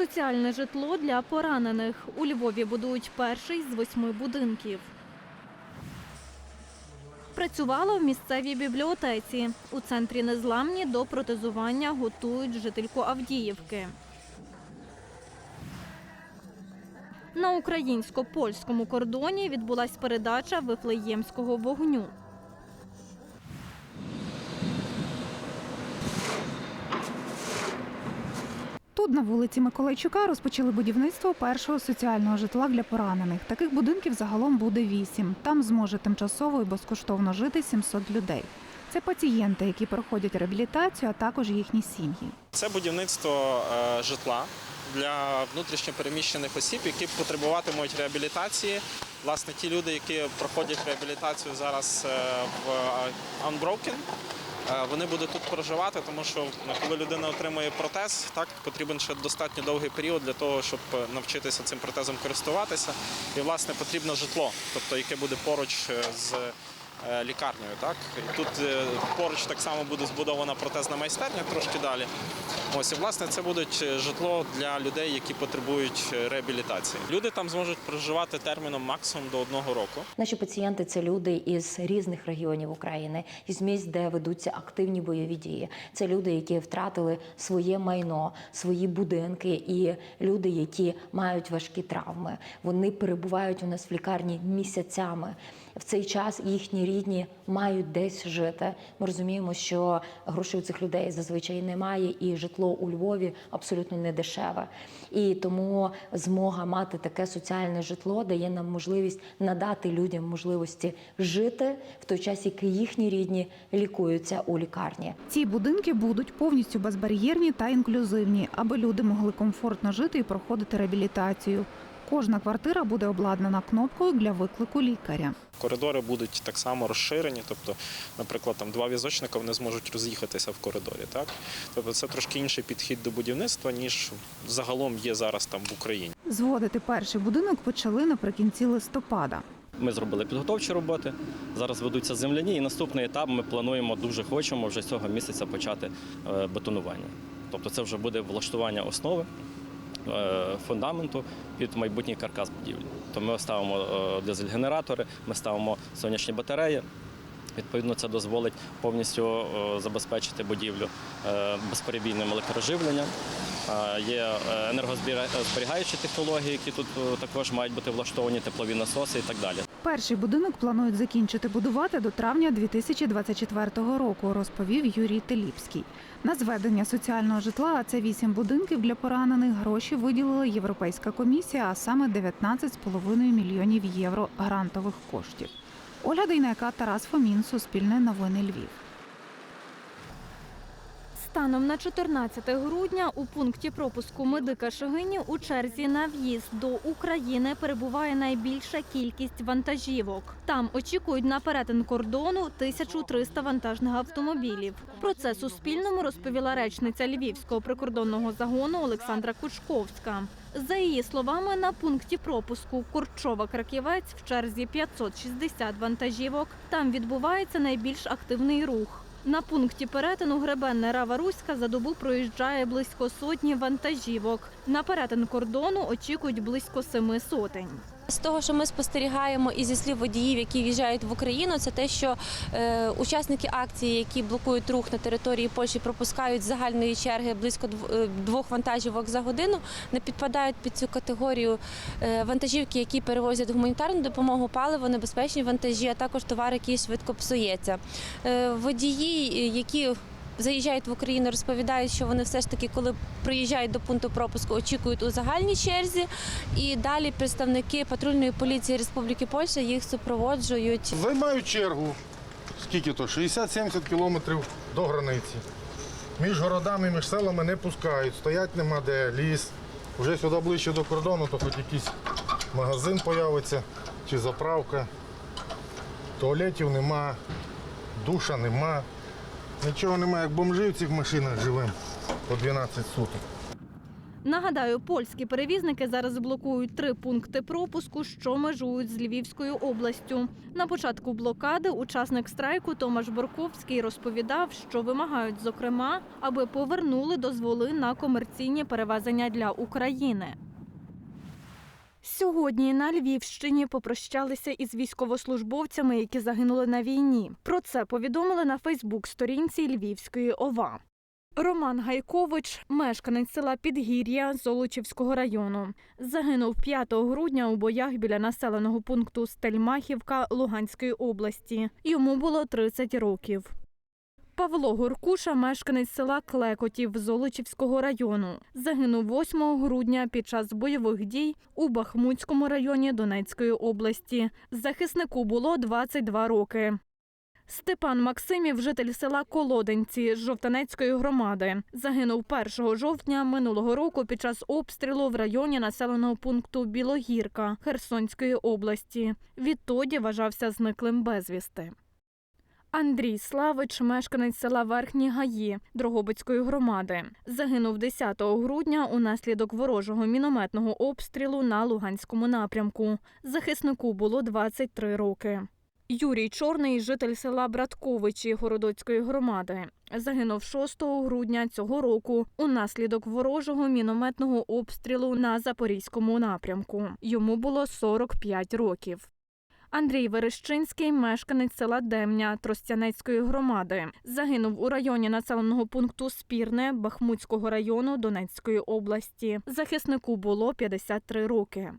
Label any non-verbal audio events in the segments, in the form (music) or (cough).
Соціальне житло для поранених. У Львові будують перший з восьми будинків. Працювала в місцевій бібліотеці. У центрі незламні до протезування готують жительку Авдіївки. На українсько-польському кордоні відбулась передача вифлеємського вогню. Тут на вулиці Миколайчука розпочали будівництво першого соціального житла для поранених. Таких будинків загалом буде вісім. Там зможе тимчасово і безкоштовно жити 700 людей. Це пацієнти, які проходять реабілітацію, а також їхні сім'ї. Це будівництво е, житла для внутрішньо переміщених осіб, які потребуватимуть реабілітації. Власне, ті люди, які проходять реабілітацію зараз е, в е, Unbroken, вони будуть тут проживати, тому що ну, коли людина отримує протез, так потрібен ще достатньо довгий період для того, щоб е, навчитися цим протезом користуватися. І власне потрібно житло, тобто яке буде поруч е, з е, лікарнею. Так тут е, поруч так само буде збудована протезна майстерня трошки далі. Ось і власне це будуть е, житло для людей, які потребують е, реабілітації. Люди там зможуть проживати терміном максимум до одного року. Наші пацієнти це люди із різних регіонів України, із місць, де ведуться активні бойові дії. Це люди, які втратили своє майно, свої будинки, і люди, які мають важкі травми. Вони перебувають у нас в лікарні місяцями. В цей час їхні рідні мають десь жити. Ми розуміємо, що грошей у цих людей зазвичай немає, і житло у Львові абсолютно не дешеве. І тому змога мати таке соціальне житло дає нам можливість надати людям можливості жити в той час, як їхні рідні лікуються у лікарні. Ці будинки будуть повністю безбар'єрні та інклюзивні, аби люди могли комфортно жити і проходити реабілітацію. Кожна квартира буде обладнана кнопкою для виклику лікаря. Коридори будуть так само розширені, тобто, наприклад, там два візочника вони зможуть роз'їхатися в коридорі. Так? Тобто це трошки інший підхід до будівництва, ніж загалом є зараз там в Україні. Зводити перший будинок почали наприкінці листопада. Ми зробили підготовчі роботи. Зараз ведуться земляні, і наступний етап ми плануємо дуже хочемо вже цього місяця почати е, бетонування. Тобто це вже буде влаштування основи фундаменту під майбутній каркас будівлі. То ми ставимо е, дизель-генератори, ми ставимо сонячні батареї. Відповідно, це дозволить повністю е, забезпечити будівлю е, безперебійним електроживленням. Е, Є е, енергозберігаючі технології, які тут е, також мають бути влаштовані, теплові насоси і так далі. Перший будинок планують закінчити будувати до травня 2024 року, розповів Юрій Теліпський. На зведення соціального житла, а це вісім будинків для поранених, гроші виділила Європейська комісія, а саме 19,5 мільйонів євро грантових коштів. Оля Дейнека, Тарас Фомін, Суспільне новини Львів. Станом на 14 грудня у пункті пропуску медика Шегині у черзі на в'їзд до України перебуває найбільша кількість вантажівок. Там очікують на перетин кордону 1300 вантажних автомобілів. Про це Суспільному розповіла речниця Львівського прикордонного загону Олександра Кучковська. За її словами, на пункті пропуску Курчова-Краківець в черзі 560 вантажівок. Там відбувається найбільш активний рух. На пункті перетину Гребенне Рава Руська за добу проїжджає близько сотні вантажівок. На перетин кордону очікують близько семи сотень. З того, що ми спостерігаємо і зі слів водіїв, які в'їжджають в Україну, це те, що е, учасники акції, які блокують рух на території Польщі, пропускають загальної черги близько е, двох вантажівок за годину, не підпадають під цю категорію е, вантажівки, які перевозять гуманітарну допомогу, паливо, небезпечні вантажі, а також товар, який швидко псується. Водії, які Заїжджають в Україну, розповідають, що вони все ж таки, коли приїжджають до пункту пропуску, очікують у загальній черзі, і далі представники патрульної поліції Республіки Польща їх супроводжують. Займають чергу. Скільки то? 60-70 кілометрів до границі. Між городами, між селами не пускають, стоять нема де, ліс. Вже сюди ближче до кордону, то хоч якийсь магазин появиться чи заправка. Туалетів нема, душа нема. Нічого немає, як бомжи в цих машинах живемо по 12 суток. Нагадаю, польські перевізники зараз блокують три пункти пропуску, що межують з Львівською областю. На початку блокади учасник страйку Томаш Борковський розповідав, що вимагають, зокрема, аби повернули дозволи на комерційні перевезення для України. Сьогодні на Львівщині попрощалися із військовослужбовцями, які загинули на війні. Про це повідомили на Фейсбук-сторінці Львівської ОВА. Роман Гайкович, мешканець села Підгір'я Золочівського району, загинув 5 грудня у боях біля населеного пункту Стельмахівка Луганської області. Йому було 30 років. Павло Горкуша, мешканець села Клекотів Золочівського району, загинув 8 грудня під час бойових дій у Бахмутському районі Донецької області. Захиснику було 22 роки. Степан Максимів, житель села Колоденці Жовтанецької громади, загинув 1 жовтня минулого року під час обстрілу в районі населеного пункту Білогірка Херсонської області. Відтоді вважався зниклим безвісти. Андрій Славич, мешканець села Верхні Гаї Дрогобицької громади, загинув 10 грудня унаслідок ворожого мінометного обстрілу на Луганському напрямку. Захиснику було 23 роки. Юрій Чорний, житель села Братковичі Городоцької громади, загинув 6 грудня цього року унаслідок ворожого мінометного обстрілу на Запорізькому напрямку. Йому було 45 років. Андрій Верещинський, мешканець села Демня Тростянецької громади, загинув у районі населеного пункту Спірне Бахмутського району Донецької області. Захиснику було 53 роки.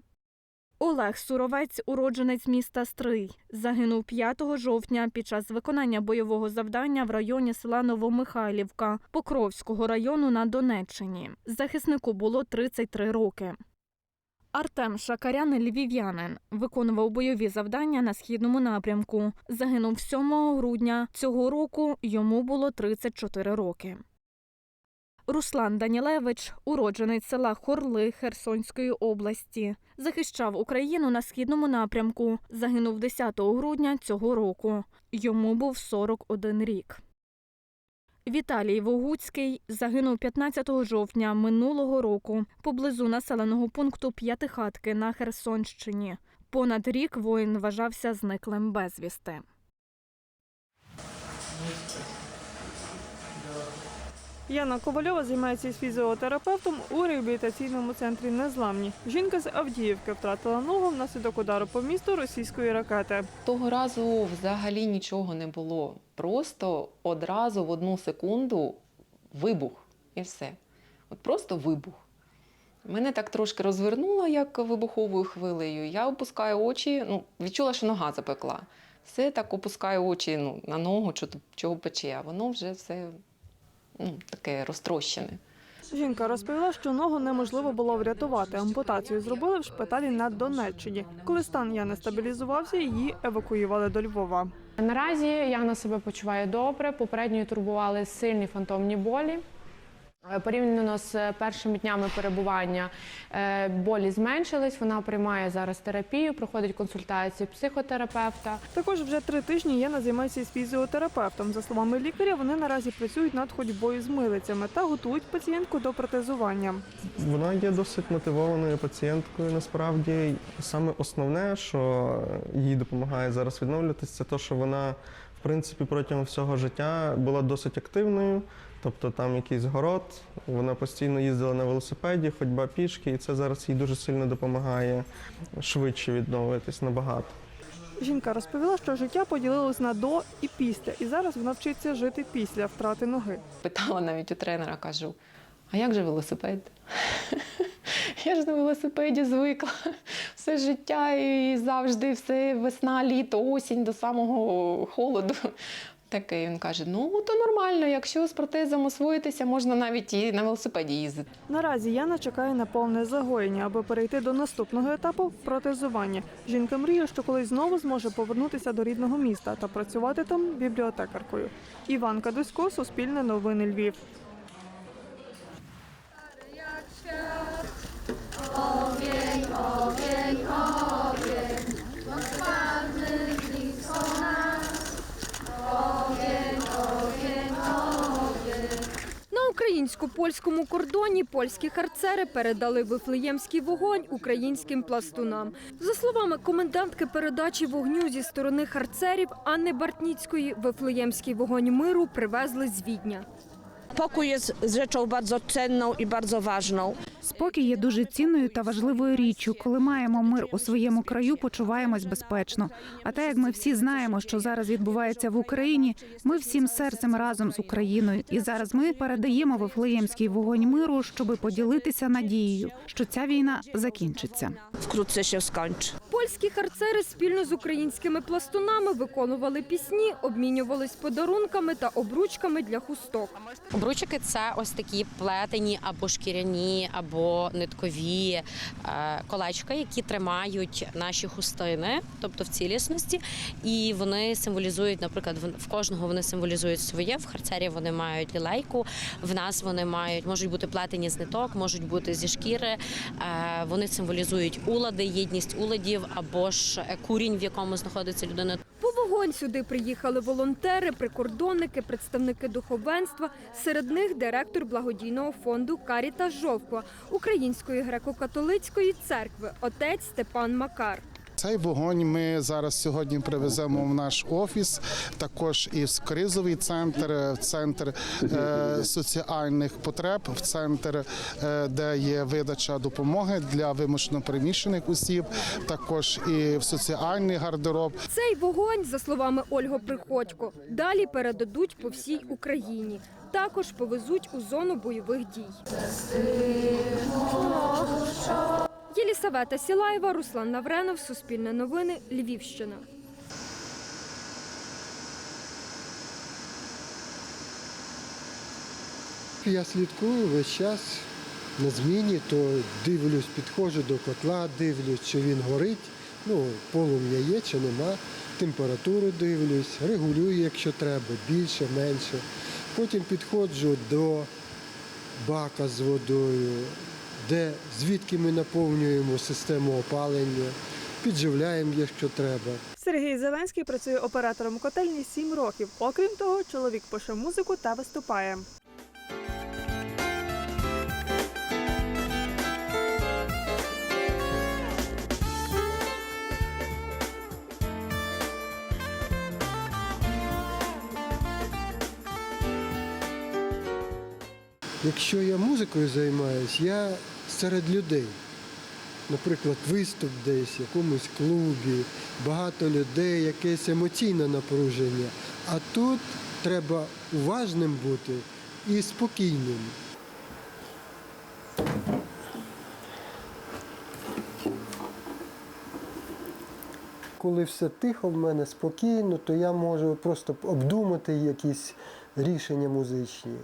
Олег Суровець, уродженець міста Стрий, загинув 5 жовтня під час виконання бойового завдання в районі села Новомихайлівка Покровського району на Донеччині. Захиснику було 33 роки. Артем Шакарян, львів'янин, виконував бойові завдання на східному напрямку. Загинув 7 грудня цього року. Йому було 34 роки. Руслан Данілевич, уродженець села Хорли Херсонської області, захищав Україну на східному напрямку. Загинув 10 грудня цього року. Йому був 41 рік. Віталій Вогуцький загинув 15 жовтня минулого року поблизу населеного пункту П'ятихатки на Херсонщині. Понад рік воїн вважався зниклим безвісти. Яна Ковальова займається із фізіотерапевтом у реабілітаційному центрі Незламні. Жінка з Авдіївки втратила ногу внаслідок удару по місту російської ракети. Того разу взагалі нічого не було. Просто одразу в одну секунду вибух і все. От просто вибух. Мене так трошки розвернуло, як вибуховою хвилею. Я опускаю очі, ну, відчула, що нога запекла. Все так опускаю очі ну, на ногу, що, чого пече, а воно вже все ну, таке розтрощене. Жінка розповіла, що ногу неможливо було врятувати. Ампутацію зробили в шпиталі на Донеччині. Коли стан Яни стабілізувався, її евакуювали до Львова. Наразі я на себе почуваю добре. Попередньо турбували сильні фантомні болі. Е, Порівняно з першими днями перебування е, болі зменшились. Вона приймає зараз терапію, проходить консультації психотерапевта. Також вже три тижні Яна займається із фізіотерапевтом. За словами лікаря, вони наразі працюють над ходьбою з милицями та готують пацієнтку до протезування. Вона є досить мотивованою пацієнткою. Насправді, саме основне, що їй допомагає зараз відновлюватися, це те, що вона, в принципі, протягом всього життя була досить активною. Тобто там якийсь город, вона постійно їздила на велосипеді, ходьба пішки, і це зараз їй дуже сильно допомагає швидше відновитись набагато. Жінка розповіла, що життя поділилось на до і після, і зараз вона вчиться жити після втрати ноги. Питала навіть у тренера, кажу: а як же велосипед? (laughs) Я ж на велосипеді звикла (laughs) все життя і завжди все весна, літо, осінь до самого холоду. (laughs) Такий він каже: ну то нормально, якщо з протезом освоїтися, можна навіть і на велосипеді їздити. Наразі Яна чекає на повне загоєння, аби перейти до наступного етапу протезування. Жінка мріє, що колись знову зможе повернутися до рідного міста та працювати там бібліотекаркою. Іван Кадусько, Суспільне новини Львів. На українсько-польському кордоні польські харцери передали вифлеємський вогонь українським пластунам. За словами комендантки передачі вогню зі сторони харцерів Анни Бартніцької, вифлеємський вогонь миру привезли з Відня. Pokój jest rzeczą bardzo cenną i bardzo ważną. Спокій є дуже цінною та важливою річчю. Коли маємо мир у своєму краю, почуваємось безпечно. А так як ми всі знаємо, що зараз відбувається в Україні, ми всім серцем разом з Україною. І зараз ми передаємо Вифлеємський вогонь миру, щоби поділитися надією, що ця війна закінчиться. Wkrótce się skończy. Польські харцери спільно з українськими пластунами виконували пісні, обмінювались подарунками та обручками для хусток. Обручики це ось такі плетені або шкіряні, або ниткові е, колечка, які тримають наші хустини, тобто в цілісності, і вони символізують, наприклад, в- в кожного вони символізують своє. В харцері вони мають лілейку, в нас вони мають можуть бути плетені з ниток, можуть бути зі шкіри. Е, Вони символізують улади, єдність уладів або ж е, курінь, в якому знаходиться людина. Вогонь сюди приїхали волонтери, прикордонники, представники духовенства. Серед них директор благодійного фонду Каріта Жовква Української греко-католицької церкви, отець Степан Макар. Цей вогонь ми зараз сьогодні привеземо в наш офіс, також і в кризовий центр, в центр е, соціальних потреб, в центр, е, де є видача допомоги для вимушено переміщених осіб, також і в соціальний гардероб. Цей вогонь, за словами Ольги Приходько, далі передадуть по всій Україні. Також повезуть у зону бойових дій. Єлісавета Сілаєва, Руслан Навренов, Суспільне новини, Львівщина. Я слідкую весь час на зміні, то дивлюсь, підходжу до котла, дивлюсь, чи він горить, ну, полум'я є чи нема, температуру дивлюсь, регулюю, якщо треба, більше, менше. Потім підходжу до бака з водою, де, звідки ми наповнюємо систему опалення, підживляємо, якщо треба. Сергій Зеленський працює оператором котельні 7 років. Окрім того, чоловік пише музику та виступає. Якщо я музикою займаюся, я серед людей. Наприклад, виступ десь, в якомусь клубі, багато людей, якесь емоційне напруження. А тут треба уважним бути і спокійним. Коли все тихо в мене спокійно, то я можу просто обдумати якісь рішення музичні.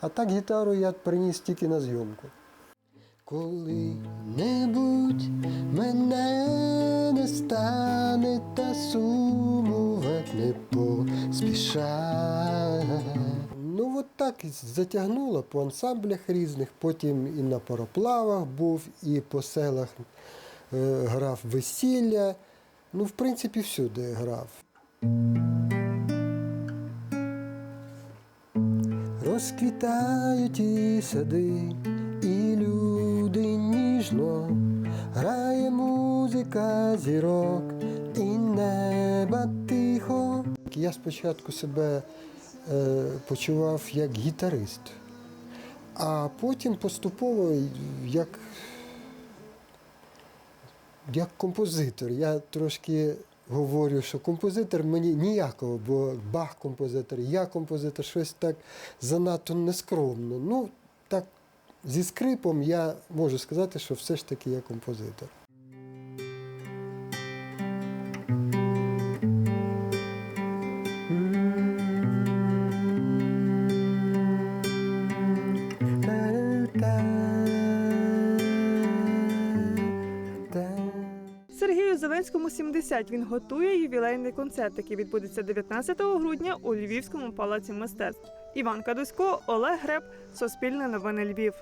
А так гітару я приніс тільки на зйомку. Коли-небудь мене не стане та сумувати не поспішай. Ну от так і затягнуло по ансамблях різних, потім і на пароплавах був, і по селах е, грав весілля. Ну, в принципі, всюди грав. Розквітають і сади, ніжно, грає музика зірок, і неба тихо. Я спочатку себе е, почував як гітарист, а потім поступово як, як композитор. Я трошки говорю, що композитор мені ніякого, бо Бах композитор, я композитор, щось так занадто нескромно. Ну, зі скрипом я можу сказати, що все ж таки я композитор. Сергію Зеленському 70. Він готує ювілейний концерт, який відбудеться 19 грудня у Львівському палаці мистецтв. Іван Кадусько, Олег Греб, Суспільне новини Львів.